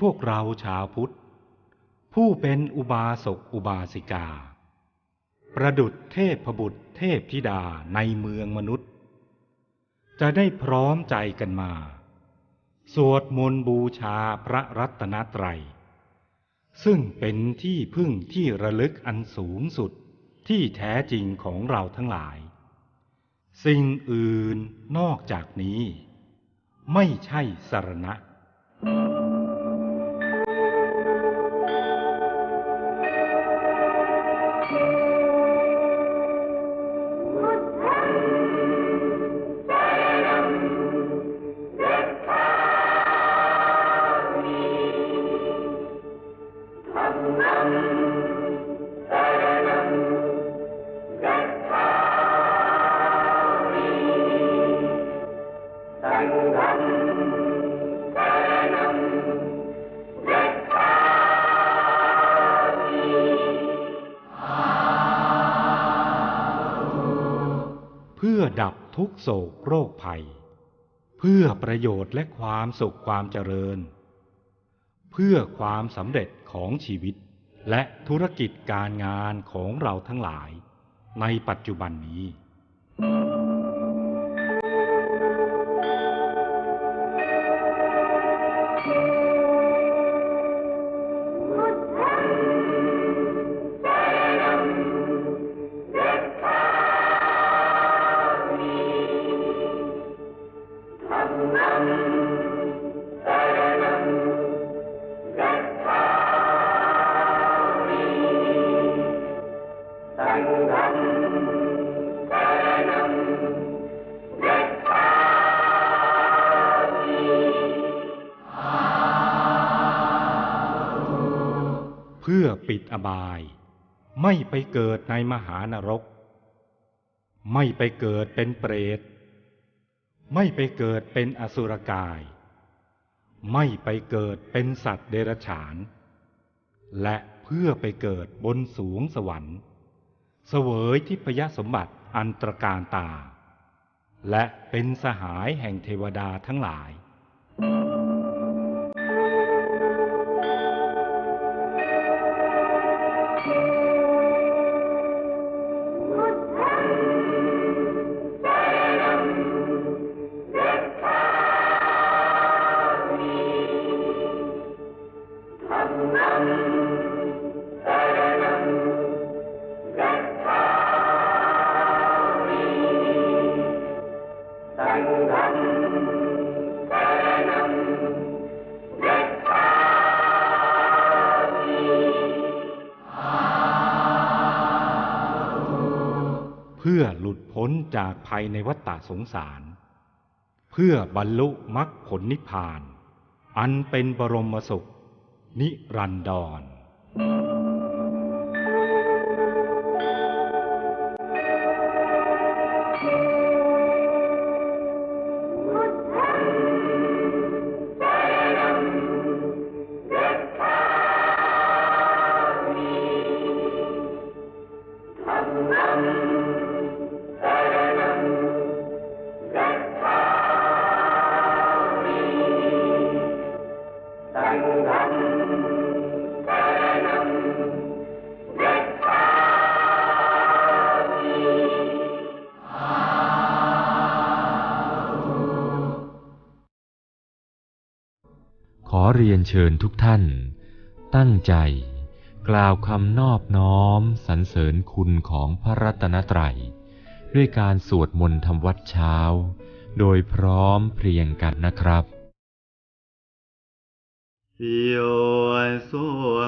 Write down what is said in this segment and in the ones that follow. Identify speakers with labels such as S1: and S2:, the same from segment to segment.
S1: พวกเราชาวพุทธ ผู้เป็นอุบาสกอุบาสิกา ประดุจเทพบุตรเทพธิดาในเมืองมนุษย์ จะได้พร้อมใจกันมา สวดมนต์บูชาพระรัตนตรัย ซึ่งเป็นที่พึ่งที่ระลึกอันสูงสุดที่แท้จริงของเราทั้งหลาย สิ่งอื่นนอกจากนี้ ไม่ใช่สรณะเพื่ ทุกโศกโรคภัย เพื่อประโยชน์และความสุขความเจริญ เพื่อความสำเร็จของชีวิต และธุรกิจการงานของเราทั้งหลาย ในปัจจุบันนี้ ปิดอบาย ไม่ไปเกิดในมหานรก ไม่ไปเกิดเป็นเปรต ไม่ไปเกิดเป็นอสุรกาย ไม่ไปเกิดเป็นสัตว์เดรัจฉาน และเพื่อไปเกิดบนสูงสวรรค์ เสวยทิพยสมบัติอันตรการตา และเป็นสหายแห่งเทวดาทั้งหลายเภัยในวัฏฏะสงสาร เพื่อบรรลุมรรคผลนิพพาน อันเป็นบรมสุข นิรันดร
S2: นเชิญทุกท่าน ตั้งใจ กล่าวคำนอบน้อมสรรเสริญคุณของพระรัตนตรัย ด้วยการสวดมนต์ทำวัดเช้า โดยพร้อมเพรียงกันนะครับ
S3: โยโส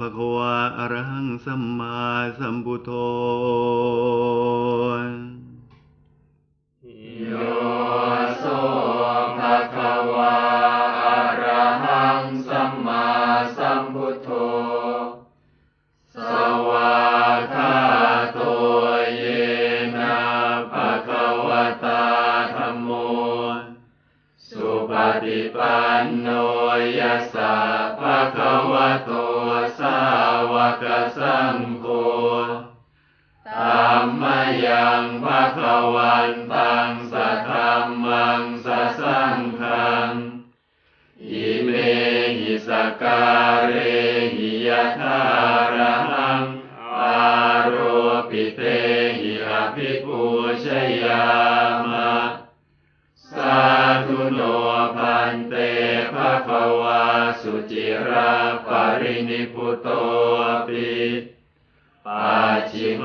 S3: ภะคะวะอรหังสัมมาสัมพุทโธ
S4: โย ยัสสะภะคะวะโตสาวกสังโฆธัมมยังภะคะวันต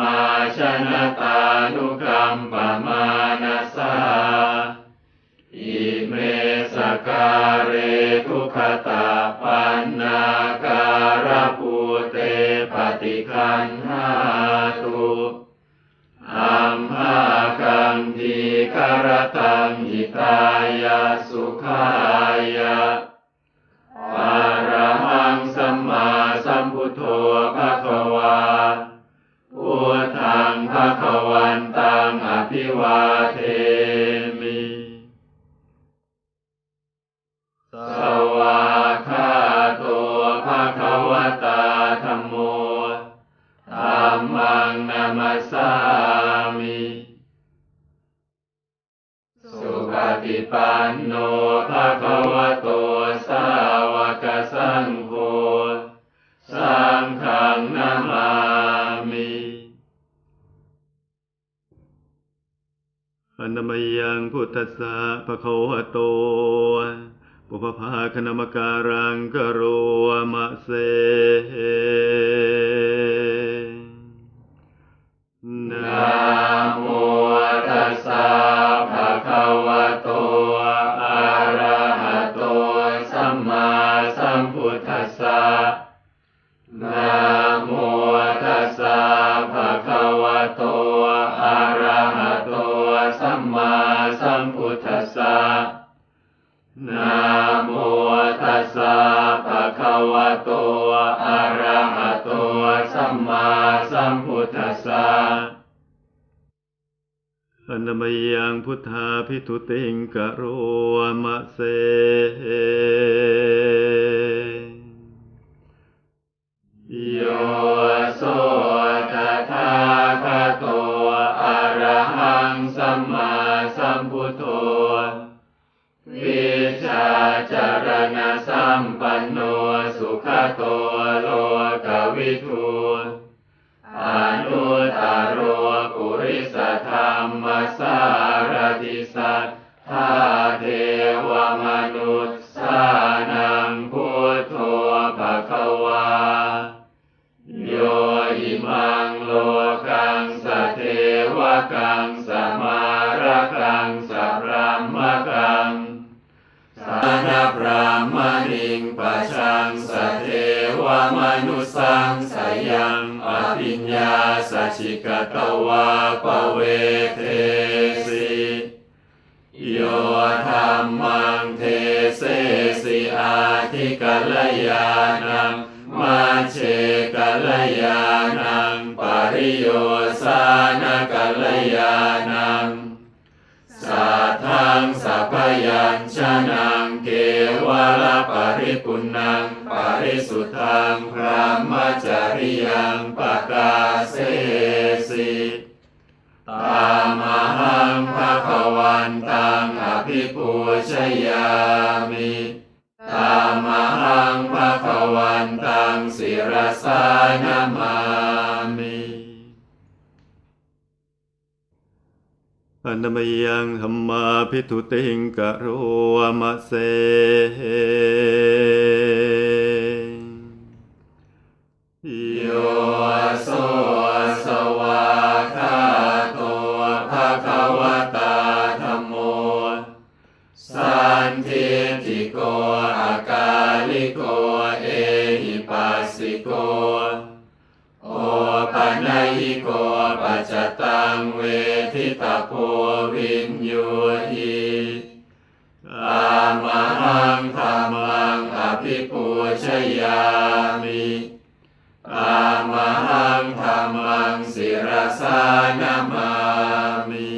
S4: มาชนะตานุกัมปมานาสาอิเมสการเรทุขตาปันนาการภูเตปฏิคันหาตุอัมหากังทีคารตังหิตายาสุขายะ งอภิวา
S3: พุทธัสสะภะคะวะโตปุพพาคณมการังกโรมะเส
S4: วะโตอะระหะโตสัมมาสัมพุทธัสสะอนามั
S3: ยยังพุทธาพิทุติงกโรมะเส
S4: วามนุสังสยังอภิญญาสัชิกตวาปเวเทสิโยธรรมังเทเสสิอาทิกัลยานังมาเชกัลยานังปริโยสานกัลยา ยัญชนังเกวลปริปุณังปริสุทธังพระมจริยังปกาเสสิตามหังภะคะวันตังอภิปูชยามิตามหังภะคะวันตังศิรสานามามิ
S3: อนัมยังธรรมาพิทุติงกโรมะเส
S4: ตังเวทิตาโพวินโยหิอามหังธรรมังอภิปูชยามิอามหังธรรมังศิรสานามามิ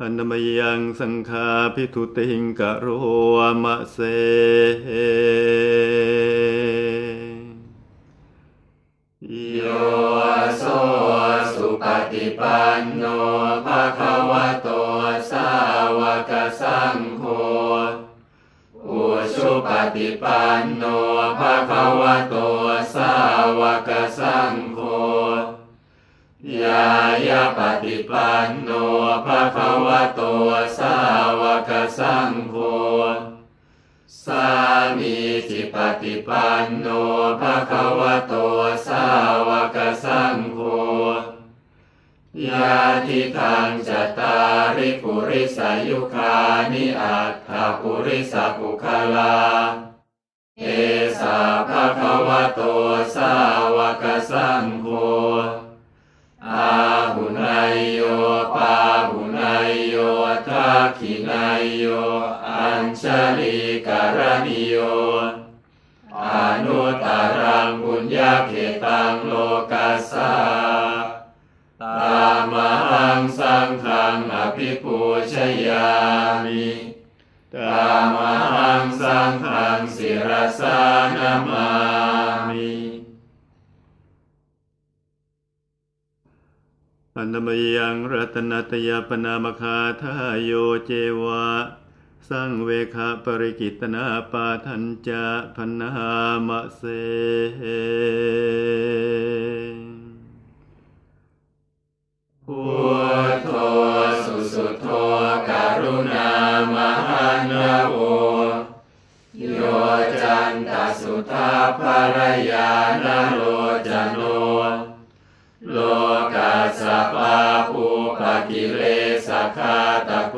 S3: อนามัยยังสังฆาพิทุติงกโรมะเส
S4: โยโสสุปฏิปันโนภะคะวะโตสาวกสังโฆอุชุปฏิปันโนภะคะวะโตสาวกสังโฆยายาปฏิปันโนภะคะวะโตสาวกสังโฆสามีจิปฏิปันโนภะคะวะ ยาทิทางจตาริปุริสายุคานิอัตถปุริสปุคลา เอสาภะคะวะโตสาวกสังโฆอาหุนายโยปาหุนายโยทักขินายโย อัญชลีการณิโยอนุตตรังบุญญาเขตังโลกัสสา งสังฆังอภิปูชยามิตามหังสังฆังศิรสานามามิ
S3: อันนมยังรัตนตยปนามคาทายโยเจวะสังเวคาปริกิตนาปาทัญจะพนามะเส
S4: พุทโธสุสุโธการุณามหันโวโยจันตสุทาภรยานโลจโน โลกัสสะปาภูปกิเลสคาตะโก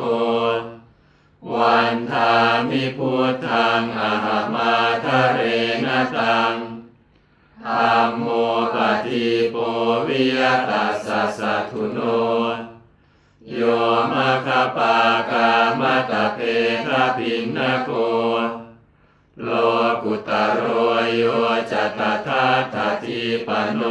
S4: วันทามิพุทธังอหมาทะเรนตัง ธัมโมปฏิโปวิยตัสสะสัทธุโนโยมะคปากามะตะเพคปินนโกโลกุตโรโยจัตถาทติปโน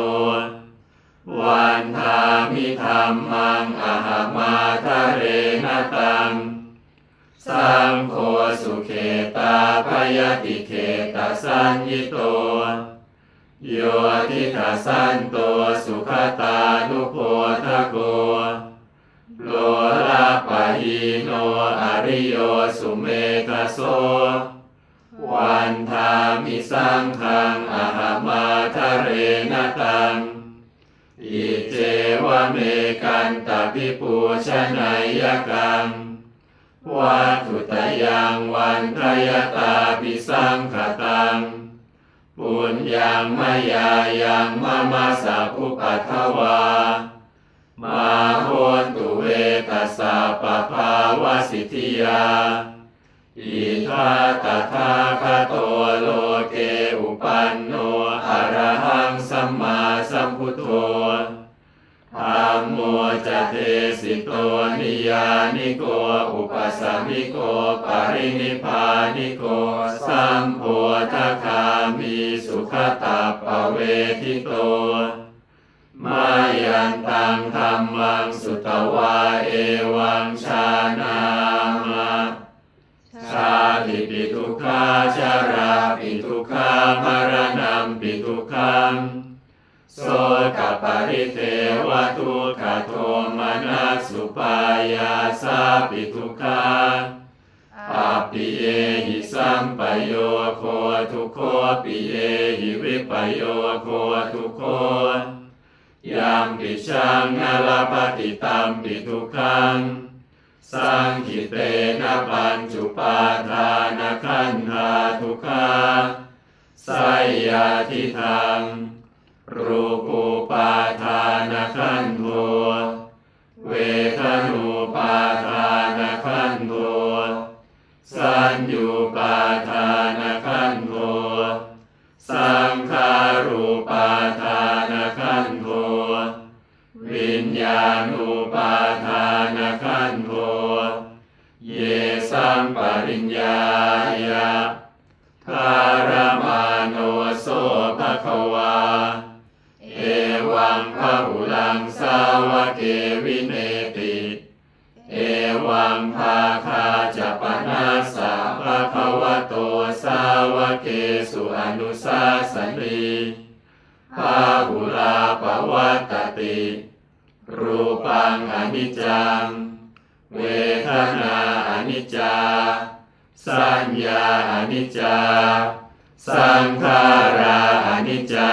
S4: วันทามิธรรมังอหมาทะเรนตังสังโฆสุเขตาพยติเขตสัญญิโต โยทิทัสันโตสุขตานุโพทะโกโลลาปะหิโนอริโยสุเมกโสวันทามิสังขังอาหามาทะเรนตังอิเจวเมกันตะปิปูชนัยยกังวัตถุตยังวันทยตาปิสังขตัง ปุญญังมายายังมามาสาภุปัทวา มาโหนตุเวตัสสะปะภาวสิทธิยา อิทาตถาคโตโลเกอุปันโนอรหังสัมมาสัมพุทโธ โมจะเทสิโตนิยานิโก อุปสัมมิโก ปรินิพานิโก สัมโพธคามีสุขตาปะเวทิโตมายันตังธรรมังสุตวาเอวังชานามาชาติปิทุกขาชาราปิทุกขามรณะปิทุกขังโส กปริเทวทุกขโทมนัสสุปายาสาปิทุกขาปัปปิเยหิสัมปโยโคทุโคปิเยหิวิปโยโคทุโคยามปิชังนลปฏิตัมปิทุกขังสังคิเตนะปัญจุปาทานขันธาทุกขาสยยาทิทาง รูปูปาทานขันโทเวทนูปาทานขันโทสัญญูปาทานขันโทสังขารูปาทานขันโทวิญญาณูปาทานขันโทเยสัมปริญญายะทารมาโนโสภควา งสาวะเกวิเนติ เอวังภาคาจะปนาสาภะคะวะโตสาวะเกสุอนุสาสนีพาหุลาปวัตติ รูปังอนิจจัง เวทนาอนิจจา สัญญาอนิจจา สังขาราอนิจจา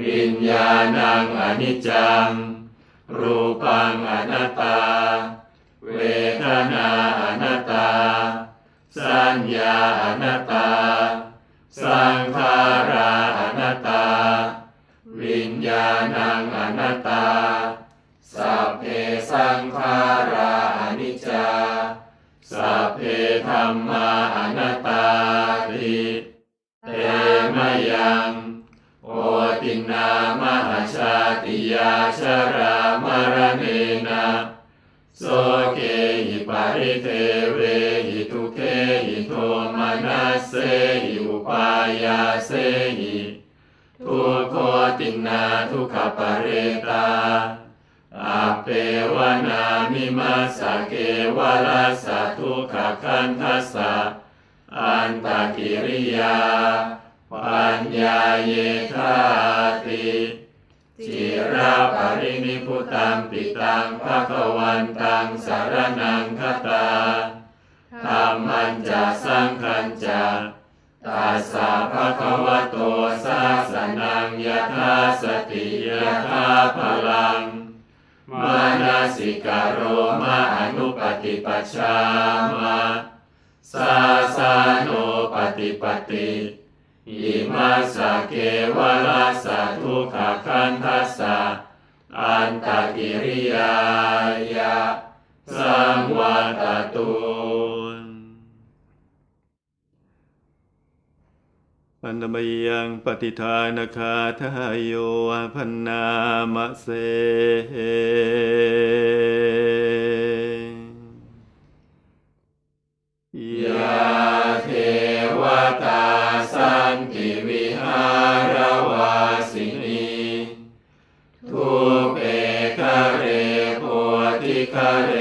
S4: วิญญาณังอนิจจัง รูปังอนัตตา เวทนาอนัตตา สัญญาอนัตตา สังขาราอนัตตา วิญญาณังอนัตตา สัพเพสังขาราอนิจจา สัพเพธรรมาอนัตตาติเตมยัง ตินามหาชาติยาชรามรณเนนะโสเกหิปาริเทเวหิทุเกหิโทมานัสเสหิอุปายาเสหิทุโคตินาทุกขปเรตาอาเปวนามิมาสเกวะลาสทุขคันทัสสะอันตกิริยา ปัญญาเยธาติจิราปรินิพุตังปิตังภะคะวันตังสารนังคตาธรรมันจะสังคัญจะตัสสะภะคะวะโตสาสนังยถาสติยถาพลัง มานาสิกาโรมาอนุปฏิปัชชามา สาสาโนปฏิปติ อิมาสะเกวะลาสะทุกขคันทัสสะอันตกิริยายะสังวัตตุ
S3: ปันมยังปฏิทานคาทายโยพันนามะเส
S4: ยา เร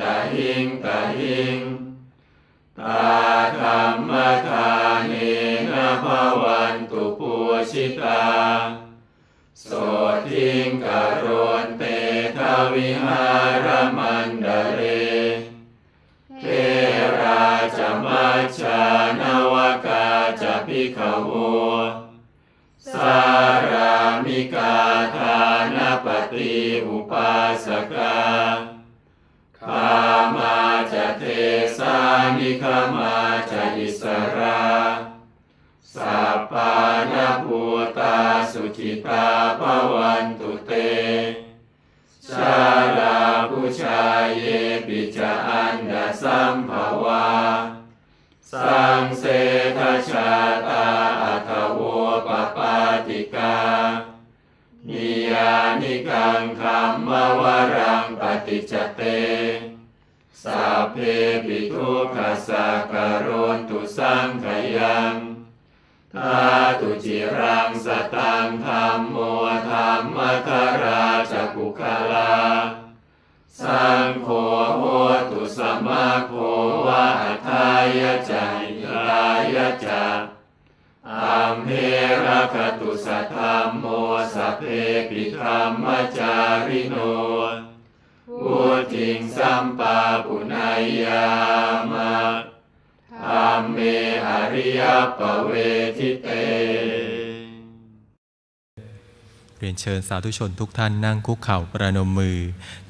S4: ตหิงตหิงตาธรรมทานเนนะภวันตุปูชิตาโสทิงกโรนเตทวิหารมันดเรเทราจมัชฌานวกาจะพิขโวสารามิกาทานปฏิอุปาสกา นิคามาจะอิสราสัปปานาภูตาสุจิตาภวันตุเต ชาลาผู้ชายเยปิจาอันดาสัมภาวา สังเสทชาตาอัทโวปปาติกานิยานิกังคัมมวรังปฏิจเต สัพเพปิทุกขสักการนตุสังขยังทาตุจิรังสตังธรรมโมธรรมคาราจักุคลา สังโฆโหตุสมาโควะทายะจายทายะจาอัมเพระคตุสัทธรรมโมสัพเพปิธรรมจาริโน วุติงสัมปาปุณายามะธรรมเมอริยปเวทิเต
S5: เรียนเชิญสาธุชนทุกท่านนั่งคุกเข่าประนมมือ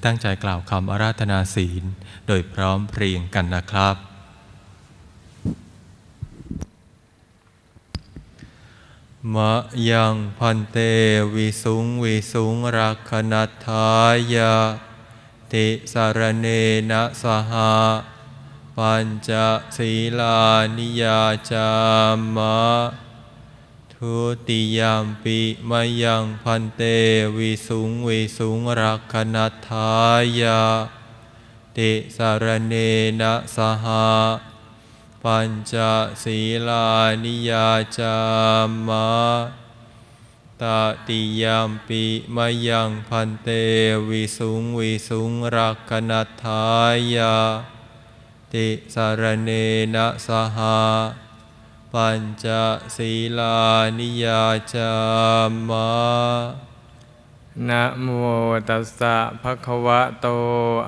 S5: ตั้งใจกล่าวคำอาราธนาศีล โดยพร้อมเพรียงกันนะครับ มะยังพันเตวิสุงวิสุงรักขณทายะ ติสารเนนะสหะปัญจศีลานิยาจามะ ทุติยามปิมายังพันเตวิสุงวิสุงรักขณทายะติสารเนนะสหะปัญจศีลานิยาจามะ ตติยามปิมายังพันเตวิสุงวิสุงรักขณัทายะติสารเนนะสหะปัญจศีลานิยาจามะ
S6: นะโมตัสสะภะคะวะโต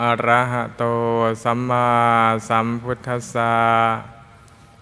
S6: อะระหะโต สัมมาสัมพุทธัสสะ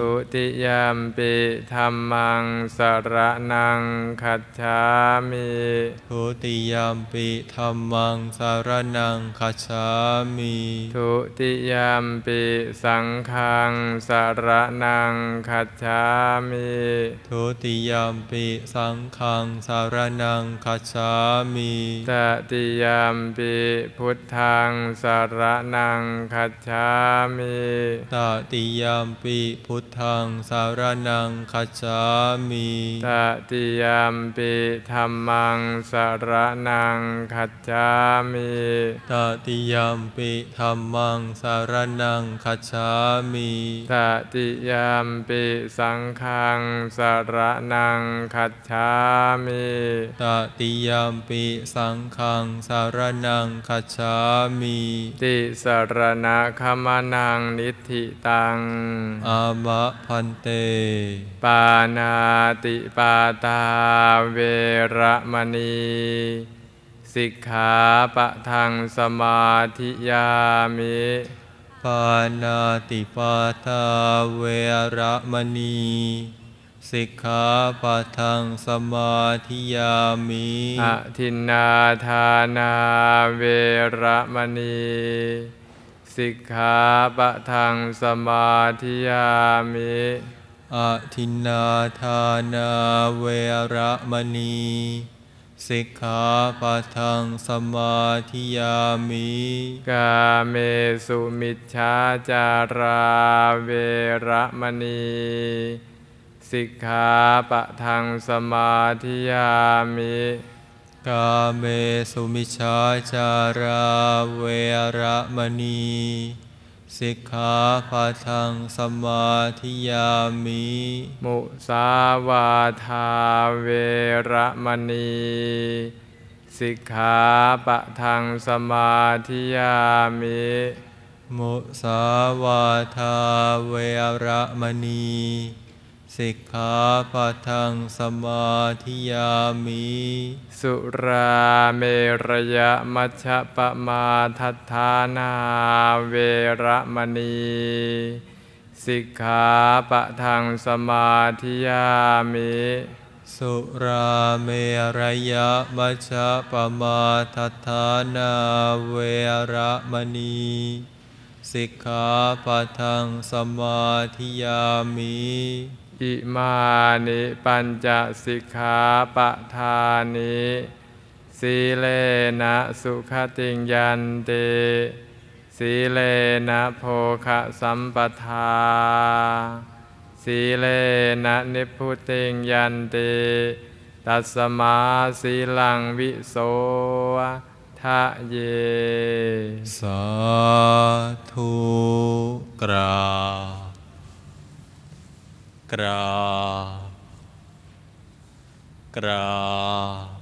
S6: ทุติยามปิธัมมังสรนังคัจฉามิ
S5: ทุติยมปีธัมมังสารนังคัจฉามิ
S6: ทุติยามปิสังฆังสรนังคัจฉามิ
S5: ทุติยมปีสังฆังสารนังคัจฉามิ
S6: ตติยามปิพุทธังสรนังคัจฉามิ
S5: ตติยมปีพุทธังสารนังคัจฉามิ
S6: ตติยามปิธัมมังสรนังคัจฉามิ
S5: ตติยมปิธัมมังสารนังคัจฉามิ
S6: ตติยามปิสังฆังสรนังคัจฉามิ
S5: ตติยมปิสังฆังสารนังคัจฉามิ
S6: ติสรณะขมานังนิธิตัง
S5: อามะพันเต
S6: ปานาติปาตาเวระมณี สิกขาปะทังสมาธิยามิ
S5: ปานาติปาตาเวระมณีสิกขาปะทังสมาธิยามิ
S6: อทินนาทานาเวระมณี สิกขาปะทังสมาธิยามิ
S5: อะทินนาทานาเวระมณีสิกขาปะทังสมาธิยามิ
S6: กาเมสุมิชฌาจาราเวระมณีสิกขาปะทังสมาธิยามิ
S5: กาเมสุมิชฌาจาราเวระมณีสิกขาปะทังสมาธิยามิ
S6: มุสาวาทาเวระมณีสิกขาปะทังสมาธิยามิ
S5: มุสาวาทาเวระมณี สิกขาปะทังสมาธิยามิ
S6: สุราเมรยมัชฌะปมาทัฏฐานาเวระมณีสิกขาปะทังสมาธิยามิ
S5: สุราเมรยมัชฌะปมาทัฏฐานาเวระมณีสิกขาปะทังสมาธิยามิ
S6: อิมานิปัญจสิกขาปะทานิสีเลนะสุขติงยันติสีเลนะโภคะสัมปทา สีเลนะนิพุติงยันติตัสมาสีลังวิโสทะเย
S5: สาธุกราบ กราบกราบ